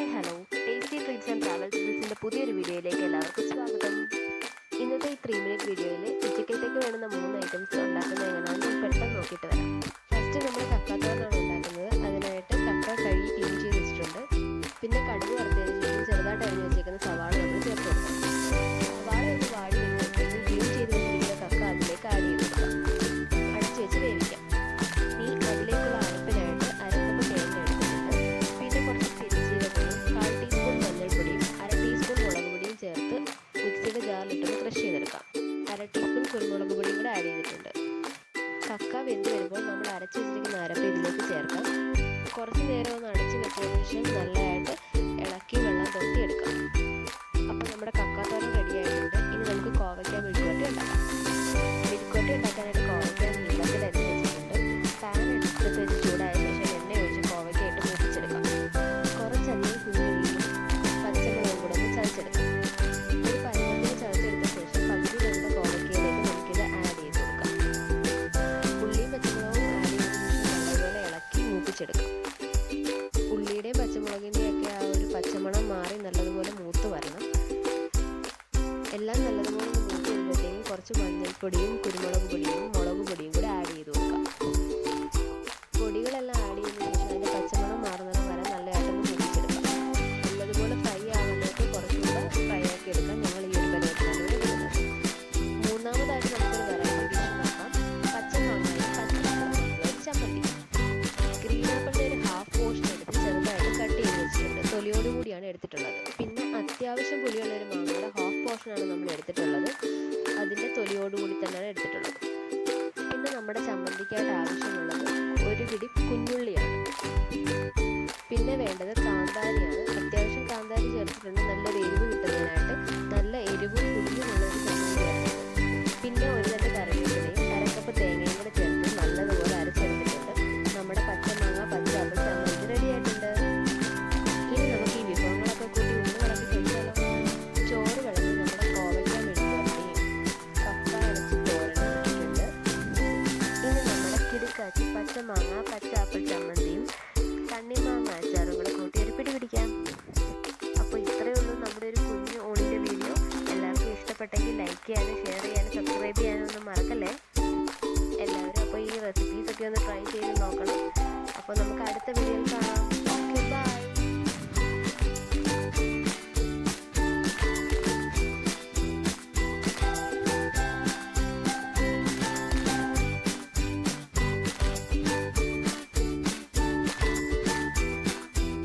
Hi hello tasty treats and travels ബിസിന്റെ പുതിയൊരു വീഡിയോയിലേക്ക് എല്ലാവർക്കും സ്വാഗതം. ഇന്നത്തെ ഈ ത്രീ മിനിറ്റ് വീഡിയോയിൽ ഉച്ചക്കത്തേക്ക് വേണ്ടുന്ന മൂന്ന് ഐറ്റംസ് ഉണ്ടാക്കുന്നത് എങ്ങനെയാണെന്ന് പെട്ടെന്ന് നോക്കിയിട്ട് വരാം. കക്ക വെന്ത് വരുമ്പോൾ നമ്മൾ അരച്ച് വെച്ചിരിക്കുന്ന അരപ്പ് ഇതിലേക്ക് ചേർക്കാം. കുറച്ച് നേരം ഒന്ന് അടച്ച് വെച്ചതിന് ശേഷം നല്ലതായിട്ട് എല്ലാം നല്ലതുപോലെ ഒന്ന് മൂത്ത് വരുമ്പോഴത്തേക്കും കുറച്ച് മഞ്ഞൾപ്പൊടിയും കുരുമുളക് പൊടിയും മുളക് പൊടിയും കൂടെ ആഡ് ചെയ്ത് കൊടുക്കാം. പൊടികളെല്ലാം ആഡ് ചെയ്തതിന് ശേഷം അതിന്റെ പച്ചമണം മാറുന്നത് വരെ നല്ലതായിട്ടൊന്ന് മൂപ്പിച്ചെടുക്കാം നല്ലതുപോലെ ഫ്രൈ ആകുന്നതൊക്കെ കുറച്ചുകൂടെ ഫ്രൈ ആക്കി എടുക്കാം. ഞങ്ങൾ ഈ ഒരു പരുവത്തിലാണ് എടുക്കുന്നത് മൂന്നാമതായിട്ട് നമുക്കൊരു വെറൈറ്റി ഡിഷ് നോക്കാം. പച്ചമാങ്ങായും പച്ചമുളകും ചമ്മന്തി. ഗ്രീൻ ആപ്പിളിന്റെ ഒരു ഹാഫ് പോർഷൻ എടുത്ത് ചെറുതായിട്ട് കട്ട് ചെയ്ത് വെച്ചിട്ടുണ്ട്. തൊലിയോടുകൂടിയാണ് എടുത്തിട്ടുള്ളത്. പിന്നെ അത്യാവശ്യം പുളിയുള്ള പോർഷനാണ് നമ്മൾ എടുത്തിട്ടുള്ളത്. അതിന്റെ തൊലിയോടുകൂടി തന്നെയാണ് എടുത്തിട്ടുള്ളത്. പിന്നെ നമ്മുടെ ചമ്മന്തിക്കായിട്ട് ആവശ്യമുള്ളത് ഒരു പിടി കുഞ്ഞുള്ളിയാണ്. പിന്നെ വേണ്ടത് കാന്താരിയാണ്. അത്യാവശ്യം കാന്താരി ചേർത്തിട്ടുണ്ട്. നല്ല എരിവ് പച്ചമാങ്ങ പച്ചാപ്പിൾ ചമ്മന്തിയും തണ്ണിമാങ്ങ അച്ചാറും കൂടെ കൂട്ടി ഒരു പിടി പിടിക്കാം. അപ്പോൾ ഇത്രയേ ഉള്ളൂ നമ്മുടെ ഒരു കുഞ്ഞു ഓണിന്റെ വീഡിയോ. എല്ലാവർക്കും ഇഷ്ടപ്പെട്ടെങ്കിൽ ലൈക്ക് ചെയ്യാനും ഷെയർ ചെയ്യാനും സബ്സ്ക്രൈബ് ചെയ്യാനും ഒന്നും മറക്കല്ലേ? എല്ലാവരും അപ്പോൾ ഈ റെസിപ്പീസൊക്കെ ഒന്ന് ട്രൈ ചെയ്ത് നോക്കണം. അപ്പോൾ നമുക്ക് അടുത്ത വീഡിയോയിൽ